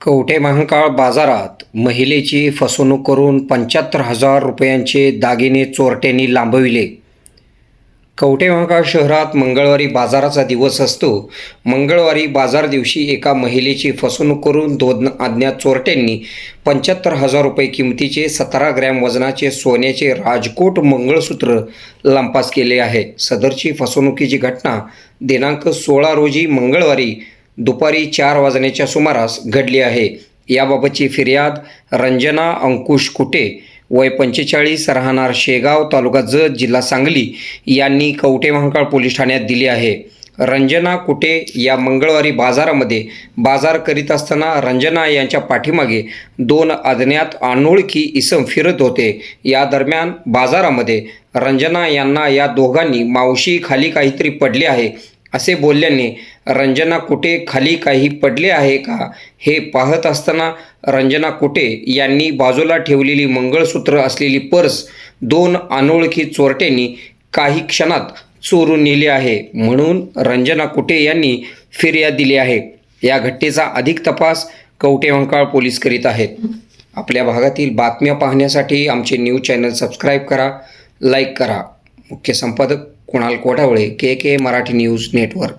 कवठे महाकाळ बाजारात महिलेची फसवणूक करून पंच्याहत्तर हजार रुपयांचे दागिने चोरट्यांनी लांबविले. कवठे महाकाळ शहरात मंगळवारी बाजाराचा दिवस असतो. मंगळवारी बाजार दिवशी एका महिलेची फसवणूक करून दोन अज्ञात चोरट्यांनी पंच्याहत्तर हजार रुपये किमतीचे सतरा ग्रॅम वजनाचे सोन्याचे राजकोट मंगळसूत्र लंपास केले आहे. सदरची फसवणुकीची घटना दिनांक सोळा रोजी मंगळवारी दुपारी चार वाजण्याच्या सुमारास घडली आहे. याबाबतची फिर्याद रंजना अंकुश कुटे वय पंचेचाळीस राहणार शेगाव तालुका जत जिल्हा सांगली यांनी कवटे महाकाळ पोलीस ठाण्यात दिली आहे. रंजना कुटे या मंगळवारी बाजारामध्ये बाजार करीत असताना रंजना यांच्या पाठीमागे दोन अज्ञात अनोळखी इसम फिरत होते. या दरम्यान बाजारामध्ये रंजना यांना या दोघांनी मावशी खाली काहीतरी पडले आहे. असे बोलल्याने रंजना कुटे खाली काही पडले आहे का हे पाहत असताना रंजना कुटे यांनी बाजूला ठेवलेली मंगळसूत्र असलेली पर्स दोन अनोळखी चोरट्यांनी काही क्षणात चोरून नेली आहे. म्हणून रंजना कुटे यांनी फिर्याद दिली आहे. या घटनेचा अधिक तपास कवटेवंकाळ पोलीस करीत आहेत. आपल्या भागातील बातम्या पाहण्यासाठी आमचे न्यूज चॅनल सबस्क्राईब करा लाईक करा. मुख्य संपादक Kunal Kotawale K K Marathi news network.